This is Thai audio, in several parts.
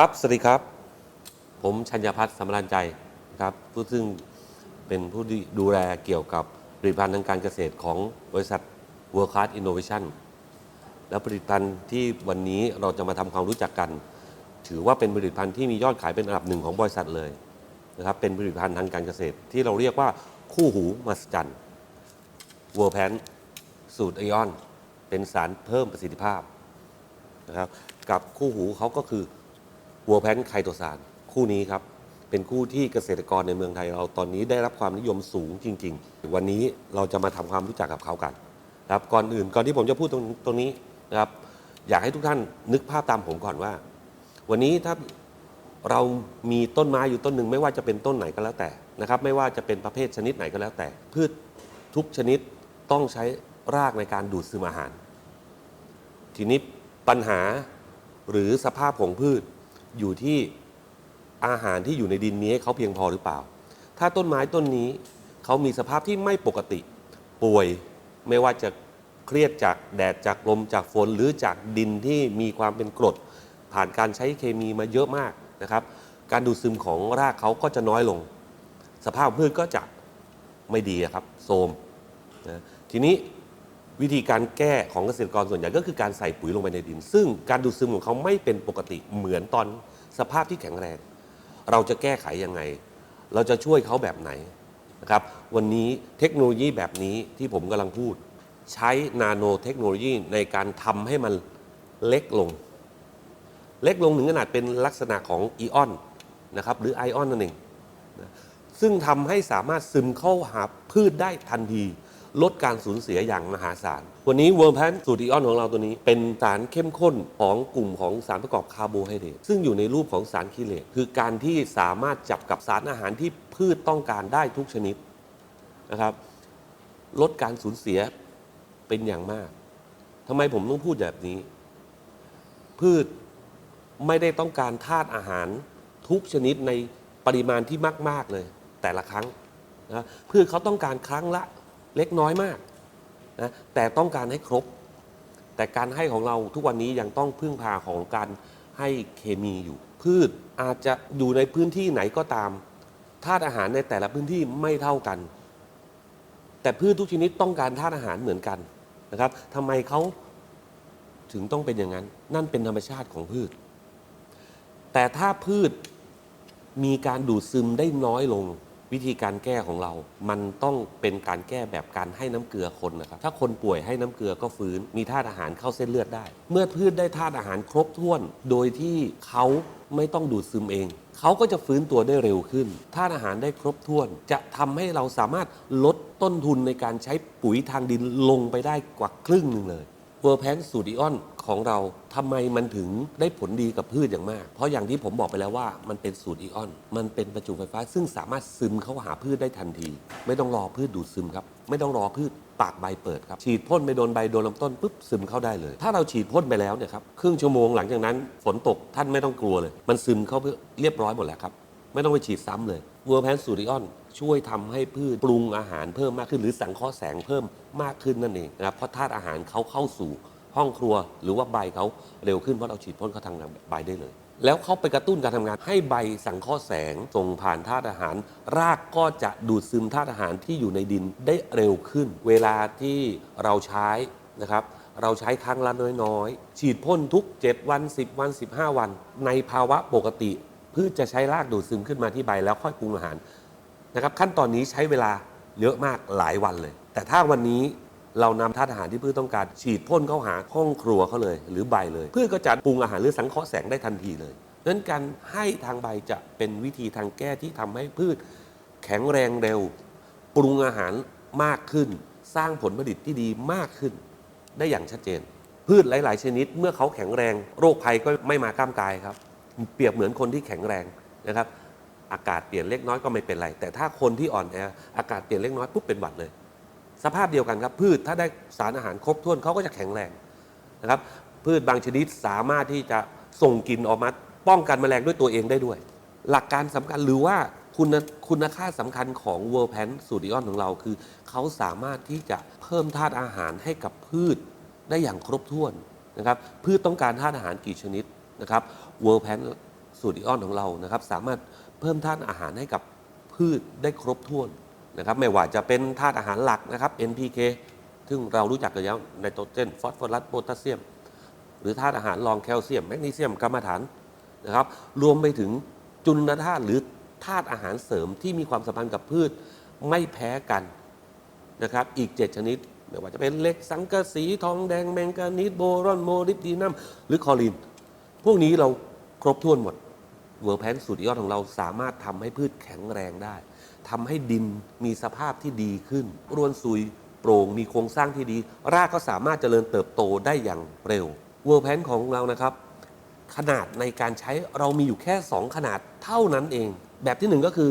ครับ สวัสดีครับ ผมชัญญพัฒน์สำราญใจนะครับผู้ซึ่งเป็นผู้ดูแลเกี่ยวกับผลิตภัณฑ์ทางการเกษตรของบริษัท World Class Innovation และผลิตภัณฑ์ที่วันนี้เราจะมาทำความรู้จักกัน ถือว่าเป็นผลิตภัณฑ์ที่มียอดขายเป็นอันดับหนึ่งของบริษัทเลยนะครับเป็นผลิตภัณฑ์ทางการเกษตรที่เราเรียกว่าคู่หูมหัศจรรย์เวอร์แพนสูตรไอออน เป็นสารเพิ่มประสิทธิภาพนะครับกับคู่หูเขาก็คือ วัวแพนไคโตซานคู่นี้ครับ เป็นคู่ที่เกษตรกรในเมืองไทยเราตอนนี้ได้รับความนิยมสูงจริง ๆ วันนี้เราจะมาทำความรู้จักกับเขากันครับก่อนอื่นก่อนที่ผมจะพูดตรงตรงนี้นะครับ อยากให้ทุกท่านนึกภาพตามผมก่อนว่า วันนี้ถ้าเรามีต้นไม้อยู่ต้นหนึ่งไม่ว่าจะเป็นต้นไหนก็แล้วแต่นะครับ ไม่ว่าจะเป็นประเภทชนิดไหนก็แล้วแต่ พืชทุกชนิดต้องใช้รากในการดูดซึมอาหาร ทีนี้ปัญหาหรือสภาพของพืช อยู่ที่อาหารที่อยู่ในดินนี้ให้เขาเพียงพอหรือเปล่า ถ้าต้นไม้ต้นนี้เขามีสภาพที่ไม่ปกติ ป่วยไม่ว่าจะเครียดจากแดดจากลมจากฝนหรือจากดินที่มีความเป็นกรด ผ่านการใช้เคมีมาเยอะมากนะครับ การดูดซึมของรากเขาก็จะน้อยลง สภาพพืชก็จะไม่ดีครับโทมนะทีนี้ วิธีการแก้ของเกษตรกรส่วนใหญ่ก็คือการใส่ปุ๋ยลงไปในดิน ซึ่งการดูดซึมของเขาไม่เป็นปกติเหมือนตอนสภาพที่แข็งแรง เราจะแก้ไขยังไง เราจะช่วยเขาแบบไหนนะครับวันนี้เทคโนโลยีแบบนี้ที่ผมกำลังพูด ใช้นาโนเทคโนโลยีในการทำให้มันเล็กลง เล็กลงถึงขนาดเป็นลักษณะของอีออนนะครับหรือไอออนนั่นเองซึ่งทำให้สามารถซึมเข้าหาพืชได้ทันที ลดการสูญเสียอย่างมหาศาล วันนี้เวิร์มแพนสูตรอีออนของเราตัวนี้ เป็นสารเข้มข้นของกลุ่มของสารประกอบคาร์โบไฮเดรตซึ่งอยู่ในรูปของสารคีเลตคือการที่สามารถจับกับสารอาหารที่พืชต้องการได้ทุกชนิดนะครับ ลดการสูญเสียเป็นอย่างมากทำไมผมต้องพูดแบบนี้ พืชไม่ได้ต้องการธาตุอาหารทุกชนิดในปริมาณที่มาก ๆ เลย แต่ละครั้งนะพืชเขาต้องการครั้งละ เล็กน้อยมากนะแต่ต้องการให้ครบ แต่การให้ของเราทุกวันนี้ยังต้องพึ่งพาของการให้เคมีอยู่ พืชอาจจะอยู่ในพื้นที่ไหนก็ตามธาตุอาหารในแต่ละพื้นที่ไม่เท่ากัน แต่พืชทุกชนิดต้องการธาตุอาหารเหมือนกันนะครับทำไมเขาถึงต้องเป็นอย่างนั้น นั่นเป็นธรรมชาติของพืช แต่ถ้าพืชมีการดูดซึมได้น้อยลง วิธีการแก้ของเรา มันต้องเป็นการแก้แบบการให้น้ำเกลือคนนะครับ ถ้าคนป่วยให้น้ำเกลือก็ฟื้น มีธาตุอาหารเข้าเส้นเลือดได้ เมื่อพืชได้ธาตุอาหารครบถ้วน โดยที่เขาไม่ต้องดูดซึมเอง เขาก็จะฟื้นตัวได้เร็วขึ้น ธาตุอาหารได้ครบถ้วน จะทำให้เราสามารถลดต้นทุนในการใช้ปุ๋ยทางดินลงไปได้กว่าครึ่งหนึ่งเลยเวอร์แพนสูตรอีออน ของเราทำไมมันถึงได้ผลดีกับพืชอย่างมาก เพราะอย่างที่ผมบอกไปแล้วว่ามันเป็นสูตรอีออน มันเป็นประจุไฟฟ้า ซึ่งสามารถซึมเข้าหาพืชได้ทันที ไม่ต้องรอพืชดูดซึมครับไม่ต้องรอพืชปากใบเปิดครับ ฉีดพ่นไปโดนใบโดนลำต้นปุ๊บซึมเข้าได้เลย ถ้าเราฉีดพ่นไปแล้วเนี่ยครับครึ่งชั่วโมงหลังจากนั้นฝนตกท่านไม่ต้องกลัวเลย มันซึมเข้าเรียบร้อยหมดแล้วครับไม่ต้องไปฉีดซ้ำเลยวอร์แพนสูริออน ช่วยทำให้พืชปรุงอาหารเพิ่มมากขึ้น หรือสังเคราะห์แสงเพิ่มมากขึ้นนั่นเองนะครับเพราะธาตุอาหารเขาเข้าสู่ ห้องครัวหรือว่าใบเขาเร็วขึ้นเพราะเราฉีดพ่นเขาทางใบได้เลย แล้วเขาไปกระตุ้นการทำงานให้ใบสังเคราะห์แสงส่งผ่านธาตุอาหาร รากก็จะดูดซึมธาตุอาหารที่อยู่ในดินได้เร็วขึ้น เวลาที่เราใช้นะครับเราใช้ครั้งละน้อยๆ ฉีดพ่นทุก 7 วัน 10 วัน 15 วัน ในภาวะปกติพืชจะใช้รากดูดซึมขึ้นมาที่ใบแล้วค่อยปรุงอาหารนะครับขั้นตอนนี้ใช้เวลาเยอะมากหลายวันเลย แต่ถ้าวันนี้ เรานำธาตุอาหารที่พืชต้องการฉีดพ่นเข้าหาห้องครัวเขาเลย หรือใบเลยพืชก็จะปรุงอาหารหรือสังเคราะห์แสงได้ทันทีเลยนั้นการให้ทางใบจะเป็นวิธีทางแก้ที่ทำให้พืชแข็งแรงเร็ว ปรุงอาหารมากขึ้น สร้างผลผลิตที่ดีมากขึ้น ได้อย่างชัดเจน พืชหลาย ๆ ชนิด เมื่อเขาแข็งแรงโรคภัยก็ไม่มาก้ามกายครับ เปรียบเหมือนคนที่แข็งแรงนะครับ อากาศเปลี่ยนเล็กน้อยก็ไม่เป็นไร แต่ถ้าคนที่อ่อนแออากาศเปลี่ยนเล็กน้อยปุ๊บเป็นหวัดเลย สภาพเดียวกันครับ พืชถ้าได้สารอาหารครบถ้วนเขาก็จะแข็งแรงนะครับ พืชบางชนิดสามารถที่จะส่งกลิ่นออกมาป้องกันแมลงด้วยตัวเองได้ด้วย หลักการสำคัญหรือว่าคุณคุณค่าสำคัญของ World Pan สูตรอีออนของเราคือ เขาสามารถที่จะเพิ่มธาตุอาหารให้กับพืชได้อย่างครบถ้วนนะครับ พืชต้องการธาตุอาหารกี่ชนิดนะครับ World Pan สูตรีออนของเรานะครับ สามารถเพิ่มธาตุอาหารให้กับพืชได้ครบถ้วน นะครับไม่ว่าจะเป็นธาตุอาหารหลักนะครับ NPK ซึ่งเรารู้จักกันแล้วไนโตรเจนฟอสฟอรัสโพแทสเซียม หรือธาตุอาหารรองแคลเซียมแมกนีเซียมกรรมฐานนะครับ รวมไปถึงจุลธาตุหรือธาตุอาหารเสริมที่มีความสัมพันธ์กับพืชไม่แพ้กันนะครับ อีก 7 ชนิดไม่ว่าจะเป็นเหล็กสังกะสีทองแดงแมงกานีสโบรอนโมลิบดีนัมหรือคอลิน พวกนี้เราครบถ้วนหมดเวอร์แพนสูตรยอดของเราสามารถทำให้พืชแข็งแรงได้ ทำให้ดินมีสภาพที่ดีขึ้นรวนซุยโปร่งมีโครงสร้างที่ดี รากก็สามารถเจริญเติบโตได้อย่างเร็วเวอร์แพนของเรานะครับ ขนาดในการใช้เรามีอยู่แค่ 2 ขนาดเท่านั้นเอง แบบที่ 1 ก็คือ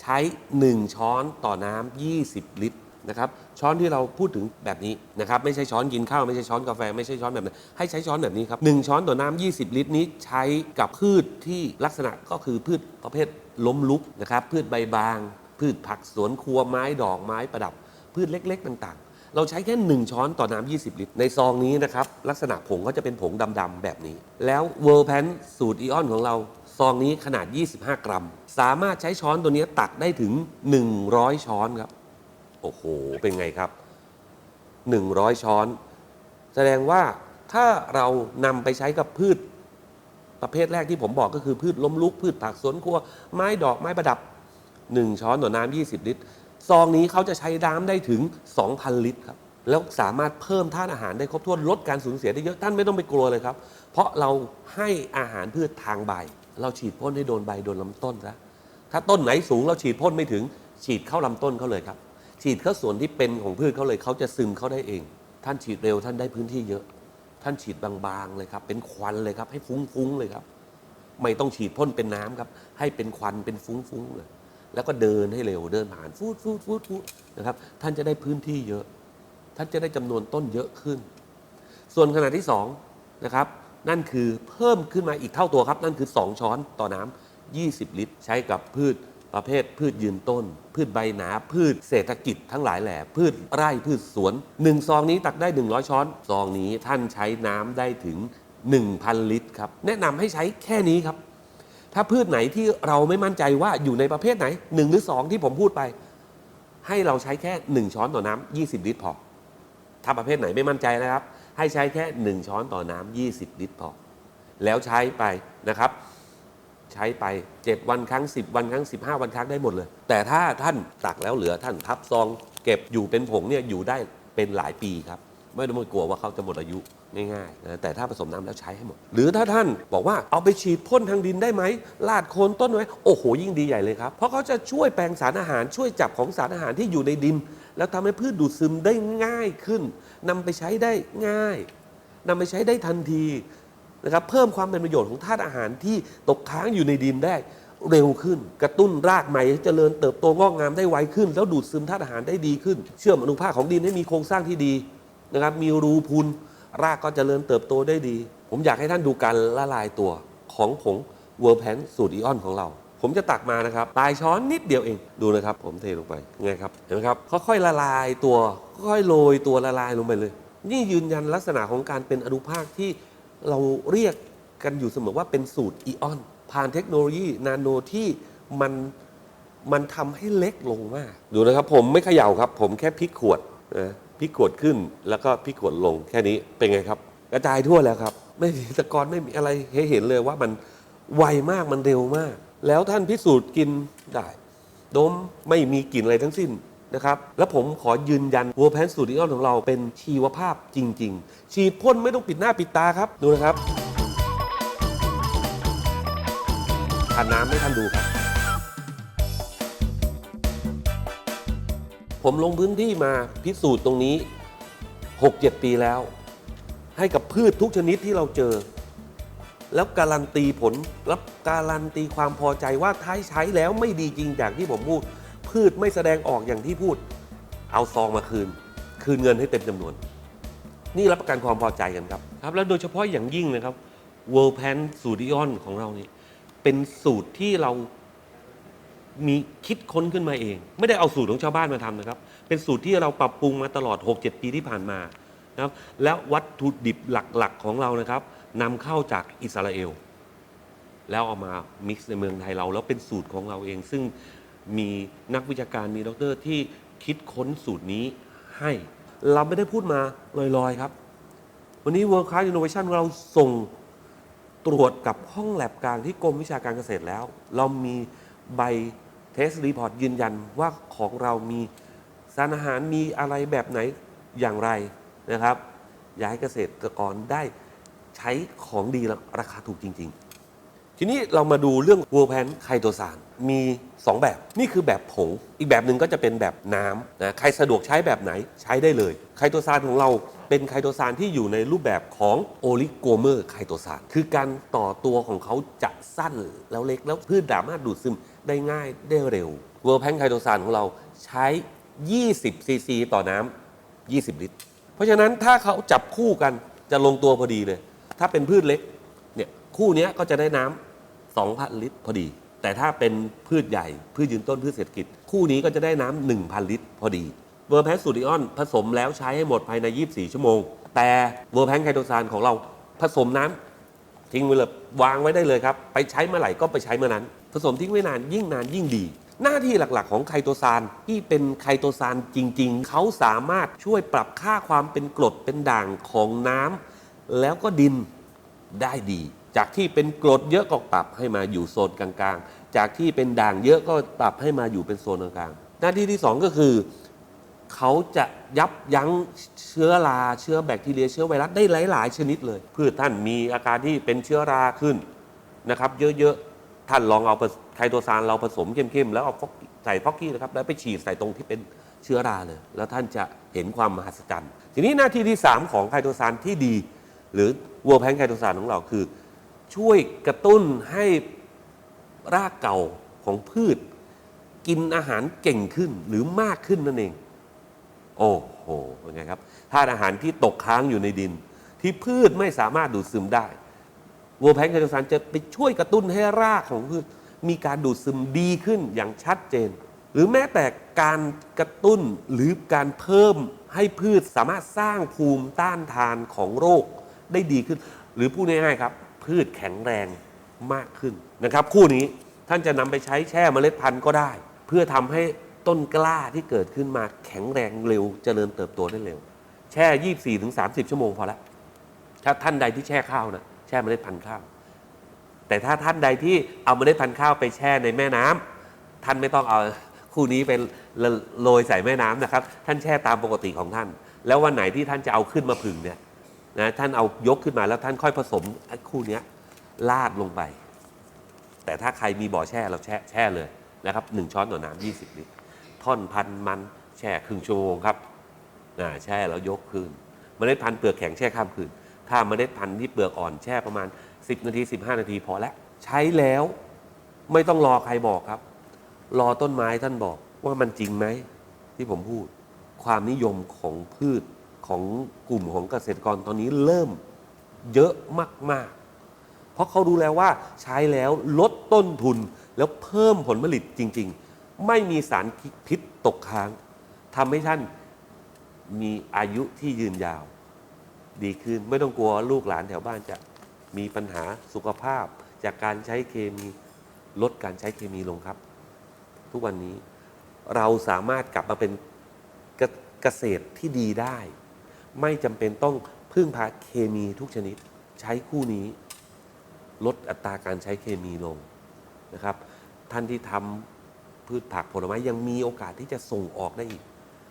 ใช้ 1 ช้อนต่อน้ำ20 ลิตรนะครับช้อนที่เราพูดถึงแบบนี้นะครับไม่ใช่ช้อนกินข้าวไม่ใช่ช้อนกาแฟไม่ใช่ช้อนแบบนั้นให้ใช้ช้อนแบบนี้ครับ1ช้อนต่อน้ำ20 ลิตรนี้ใช้กับพืชที่ลักษณะก็คือพืชประเภทล้มลุกนะครับพืชใบบาง พืชผักสวนครัวไม้ดอกไม้ประดับ พืชเล็ก ๆ ต่างๆ เราใช้แค่ 1 ช้อนต่อน้ำ20 ลิตร ในซองนี้นะครับลักษณะผงก็จะเป็นผงดำๆแบบนี้ แล้วเวิร์แพนสูตรอีออนของเราซองนี้ขนาด 25 กรัม สามารถใช้ช้อนตัวนี้ตักได้ถึง 100 ช้อนครับ โอ้โห เป็นไงครับ 100 ช้อน แสดงว่าถ้าเรานำไปใช้กับพืช ประเภทแรกที่ผมบอกก็คือพืชล้มลุก พืชผักสวนครัว ไม้ดอกไม้ประดับ 1 ช้อนต่อน้ำ20 ลิตร ซองนี้เขาจะใช้น้ำได้ถึง 2,000 ลิตรครับ แล้วสามารถเพิ่มธาตุอาหารได้ครบถ้วนลดการสูญเสียได้เยอะ ท่านไม่ต้องไปกลัวเลยครับ เพราะเราให้อาหารพืชทางใบ เราฉีดพ่นให้โดนใบโดนลำต้นซะ ถ้าต้นไหนสูงเราฉีดพ่นไม่ถึง ฉีดเข้าลำต้นเขาเลยครับ ฉีดเข้าส่วนที่เป็นของพืชเขาเลยเขาจะซึมเข้าได้เอง ท่านฉีดเร็วท่านได้พื้นที่เยอะ ท่านฉีดบางๆเลยครับ เป็นควันเลยครับ ให้ฟุ้งๆเลยครับ ไม่ต้องฉีดพ่นเป็นน้ำครับ ให้เป็นควันเป็นฟุ้งๆเลย แล้วก็เดินให้เร็วเดินผ่านฟูดฟูดฟูดฟูดนะครับท่านจะได้พื้นที่เยอะ ท่านจะได้จำนวนต้นเยอะขึ้น ส่วนขนาดที่2นะครับนั่นคือเพิ่มขึ้นมาอีกเท่าตัวครับ นั่นคือ 2 ช้อนต่อน้ำ20 ลิตร ใช้กับพืชประเภทพืชยืนต้น พืชใบหนา พืชเศรษฐกิจทั้งหลายแหล่พืชไร่พืชสวน 1 ซองนี้ตักได้ 100 ช้อน ซองนี้ท่านใช้น้ำได้ถึง 1,000 ลิตรครับ แนะนำให้ใช้แค่นี้ครับ ถ้าพืชไหนที่เราไม่มั่นใจว่าอยู่ในประเภทไหน 1 หรือ 2 ที่ผมพูดไป ให้เราใช้แค่ 1 ช้อนต่อน้ำ20 ลิตรพอ ถ้าประเภทไหนไม่มั่นใจนะครับ ให้ใช้แค่ 1 ช้อนต่อน้ำ20 ลิตรพอ แล้วใช้ไปนะครับ ใช้ไป 7 วันครั้ง 10 วันครั้ง 15 วันครั้งได้หมดเลย แต่ถ้าท่านตักแล้วเหลือท่านทับซอง เก็บอยู่เป็นผงเนี่ยอยู่ได้เป็นหลายปีครับ ไม่ต้องกลัวว่าเขาจะหมดอายุ ง่ายๆนะแต่ถ้าผสมน้ำแล้วใช้ให้หมด หรือถ้าท่านบอกว่าเอาไปฉีดพ่นทางดินได้ไหมลาดโคนต้นไว้โอ้โห ยิ่งดีใหญ่เลยครับ เพราะเขาจะช่วยแปลงสารอาหารช่วยจับของสารอาหารที่อยู่ในดิน แล้วทำให้พืชดูดซึมได้ง่ายขึ้นนำไปใช้ได้ง่ายนำไปใช้ได้ทันทีนะครับเพิ่มความเป็นประโยชน์ของธาตุอาหารที่ตกค้างอยู่ในดินได้ เร็วขึ้น กระตุ้นรากใหม่ให้เจริญเติบโตงอกงามได้ไวขึ้น แล้วดูดซึมธาตุอาหารได้ดีขึ้น เชื่อมอนุภาคของดินให้มีโครงสร้างที่ดีนะครับมีรูพุน รากก็จเจริญเติบโตได้ดี ผมอยากให้ท่านดูการละลายตัวของผงเวอร์แพนสูตรอีออนของเรา ผมจะตักมานะครับปลายช้อนนิดเดียวเองดูนะครับ ผมเทลงไปไงครับเห็นไหมครับค่อยๆละลายตัวค่อยๆโรยตัวละลายลงไปเลย นี่ยืนยันลักษณะของการเป็นอนุภาคที่เราเรียกกันอยู่เสมอว่าเป็นสูตรอีออนผ่านเทคโนโลยีนาโนที่มันมันทำให้เล็กลงมาก ดูนะครับผมไม่เขย่าครับ ผมแค่พลิกขวดนะ พิกวดขึ้นแล้วก็พิกวดลงแค่นี้เป็นไงครับ กระจายทั่วแล้วครับ ไม่มีตะกอนไม่มีอะไรให้เห็นเลยว่ามันไวมากมันเร็วมาก แล้วท่านพิสูจน์กินได้ดมไม่มีกลิ่นอะไรทั้งสิ้นนะครับ แล้วผมขอยืนยันวัวแพนสูตรอีออนของเราเป็นชีวภาพจริง ๆ ฉีดพ่นไม่ต้องปิดหน้าปิดตาครับดูนะครับทานน้ำให้ท่านดูครับ ผมลงพื้นที่มาพิสูจน์ตรงนี้ 6-7 ปีแล้ว ให้กับพืชทุกชนิดที่เราเจอ แล้วการันตีผลรับการันตีความพอใจว่าท้ายใช้แล้วไม่ดีจริงอย่างที่ผมพูด พืชไม่แสดงออกอย่างที่พูด เอาซองมาคืน คืนเงินให้เต็มจำนวน นี่รับประกันความพอใจกันครับครับ แล้วโดยเฉพาะอย่างยิ่งนะครับ World Pan สูตรดิออนของเรานี่เป็นสูตรที่เรา มีคิดค้นขึ้นมาเอง ไม่ได้เอาสูตรของชาวบ้านมาทำนะครับ เป็นสูตรที่เราปรับปรุงมาตลอด 6-7 ปีที่ผ่านมานะครับและวัตถุดิบหลักๆของเรานะครับนำเข้าจากอิสราเอล แล้วเอามา mix ในเมืองไทยเรา แล้วเป็นสูตรของเราเอง ซึ่งมีนักวิชาการมีดรที่คิดค้นสูตรนี้ให้ เราไม่ได้พูดมาลอยๆครับ วันนี้ World Class Innovation เราส่งตรวจกับห้องแลบกลางที่กรมวิชาการเกษตรแล้ว เรามีใบ เทสรีพอร์ตยืนยันว่าของเรามีสารอาหารมีอะไรแบบไหนอย่างไรนะครับ อยากให้เกษตรกรได้ใช้ของดีและราคาถูกจริง ๆ ทีนี้เรามาดูเรื่องวัวแพนไคโตซานมี 2 แบบนี่คือแบบผง อีกแบบหนึ่งก็จะเป็นแบบน้ำนะใครสะดวกใช้แบบไหนใช้ได้เลย ไคโตซานของเราเป็นไคโตซานที่อยู่ในรูปแบบของโอลิโกเมอร์ไคโตซานคือการต่อตัวของเขาจะสั้นแล้วเล็กแล้วพืชสามารถดูดซึม ได้ง่ายได้เร็วเวอร์แพนไคโตซานของเราใช้ 20 ซีซีต่อน้ำ 20 ลิตร เพราะฉะนั้นถ้าเขาจับคู่กันจะลงตัวพอดีเลย ถ้าเป็นพืชเล็กเนี่ยคู่นี้ก็จะได้น้ำ2,000 ลิตรพอดี แต่ถ้าเป็นพืชใหญ่ พืชยืนต้นพืชเศรษฐกิจ คู่นี้ก็จะได้น้ำ1,000 ลิตรพอดีเวอร์แพนสูตรอิออนผสมแล้วใช้ให้หมดภายใน 24 ชั่วโมง แต่เวอร์แพนไคโตซานของเราผสมน้ำ ทิ้งไว้เลยวางไว้ได้เลยครับ ไปใช้เมื่อไหร่ก็ไปใช้เมื่อนั้น ผสมทิ้งไว้นานยิ่งนานยิ่งดี หน้าที่หลักๆ ของไคโตซานที่เป็นไคโตซานจริง ๆ เขาสามารถช่วยปรับค่าความเป็นกรดเป็นด่างของน้ำแล้วก็ดินได้ดี จากที่เป็นกรดเยอะก็ปรับให้มาอยู่โซนกลางๆ จากที่เป็นด่างเยอะก็ปรับให้มาอยู่เป็นโซนกลางๆหน้าที่ที่สองก็คือ เขาจะยับยั้งเชื้อราเชื้อแบคทีเรียเชื้อไวรัสได้หลาย ๆ ชนิดเลย พืชท่านมีอาการที่เป็นเชื้อราขึ้นนะครับ เยอะ ๆ ท่านลองเอาไคโตซานเราผสมเข้ม ๆ แล้วเอาใส่ฟอกกี้นะครับแล้วไปฉีดใส่ตรงที่เป็นเชื้อราเลย แล้วท่านจะเห็นความมหัศจรรย์ ทีนี้หน้าที่ที่ 3 ของไคโตซานที่ดี หรือวัวแพนไคโตซานของเราคือ ช่วยกระตุ้นให้รากเก่าของพืช กินอาหารเก่งขึ้นหรือมากขึ้นนั่นเอง โอ้โหเป็นไงครับธาตุอาหารที่ตกค้างอยู่ในดิน ที่พืชไม่สามารถดูดซึมได้วัวแพนไคโตซานจะไปช่วยกระตุ้นให้รากของพืชมีการดูดซึมดีขึ้นอย่างชัดเจน หรือแม้แต่การกระตุ้นหรือการเพิ่มให้พืชสามารถสร้างภูมิต้านทานของโรคได้ดีขึ้น หรือพูดง่ายๆครับ พืชแข็งแรงมากขึ้นนะครับ คู่นี้ท่านจะนำไปใช้แช่เมล็ดพันธุ์ก็ได้ เพื่อทำให้ ต้นกล้าที่เกิดขึ้นมาแข็งแรงเร็วเจริญเติบโตได้เร็ว แช่ 24ถึง30 ชั่วโมงพอละถ้าท่านใดที่แช่ข้าวนะแช่เมล็ดพันธุ์ข้าว แต่ถ้าท่านใดที่เอาเมล็ดพันธุ์ข้าวไปแช่ในแม่น้ำท่านไม่ต้องเอาคู่นี้เป็นโรยใส่แม่น้ำนะครับ ท่านแช่ตามปกติของท่าน แล้ววันไหนที่ท่านจะเอาขึ้นมาผึ่งเนี่ยนะท่านเอายกขึ้นมาแล้วท่านค่อยผสมคู่นี้ลาดลงไป แต่ถ้าใครมีบ่อแช่เราแช่แช่เลยนะครับหนึ่งช้อนต่อน้ำ20 ลิตร ท่อนพันมันแช่ครึ่งชั่วโมงครับนะแช่แล้วยกคืนเมล็ดพันธุ์เปลือกแข็งแช่ข้ามคืน ถ้าเมล็ดพันธุ์ที่เปลือกอ่อนแช่ประมาณ 10 นาที 15 นาทีพอแล้วใช้แล้วไม่ต้องรอใครบอกครับ รอต้นไม้ท่านบอกว่ามันจริงไหมที่ผมพูด ความนิยมของพืชของกลุ่มของเกษตรกรตอนนี้เริ่มเยอะมาก ๆ เพราะเขารู้แล้วว่าใช้แล้วลดต้นทุนแล้วเพิ่มผลผลิตจริง ๆ ไม่มีสารพิษตกค้างทำให้ท่านมีอายุที่ยืนยาว ดีขึ้นไม่ต้องกลัวลูกหลานแถวบ้านจะมีปัญหาสุขภาพ จากการใช้เคมีลดการใช้เคมีลงครับ ทุกวันนี้เราสามารถกลับมาเป็นเกเกษตรที่ดีได้ ไม่จำเป็นต้องพึ่งพาเคมีทุกชนิดใช้คู่นี้ลดอัตราการใช้เคมีลงนะครับ ท่านที่ทำ พืชผักผลไม้ยังมีโอกาสที่จะส่งออกได้อีก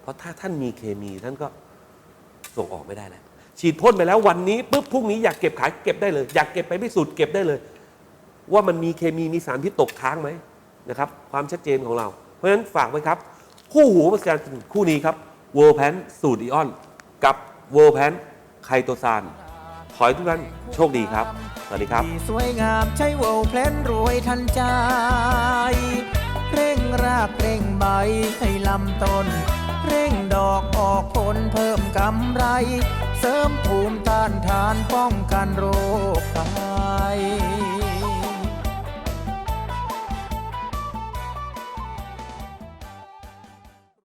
เพราะถ้าท่านมีเคมีท่านก็ส่งออกไม่ได้แล้วฉีดพ่นไปแล้ววันนี้ปุ๊บพรุ่งนี้อยากเก็บขายเก็บได้เลย อยากเก็บไปพิสูจน์เก็บได้เลย ว่ามันมีเคมีมีสารพิษตกค้างไหมนะครับ ความชัดเจนของเรา เพราะฉะนั้นฝากไว้ครับ คู่หูประการคู่นี้ครับเวอร์แพนสูตรอีออน กับเวอร์แพนไคโตซานขอให้ทุกท่านโชคดีครับ สวัสดีครับ สวยงามใช้โวลเพนรวยทันใจ รากเร่งใบให้ลำต้น เร่งดอกออกผลเพิ่มกำไร เสริมภูมิต้านทานป้องกันโรคภัย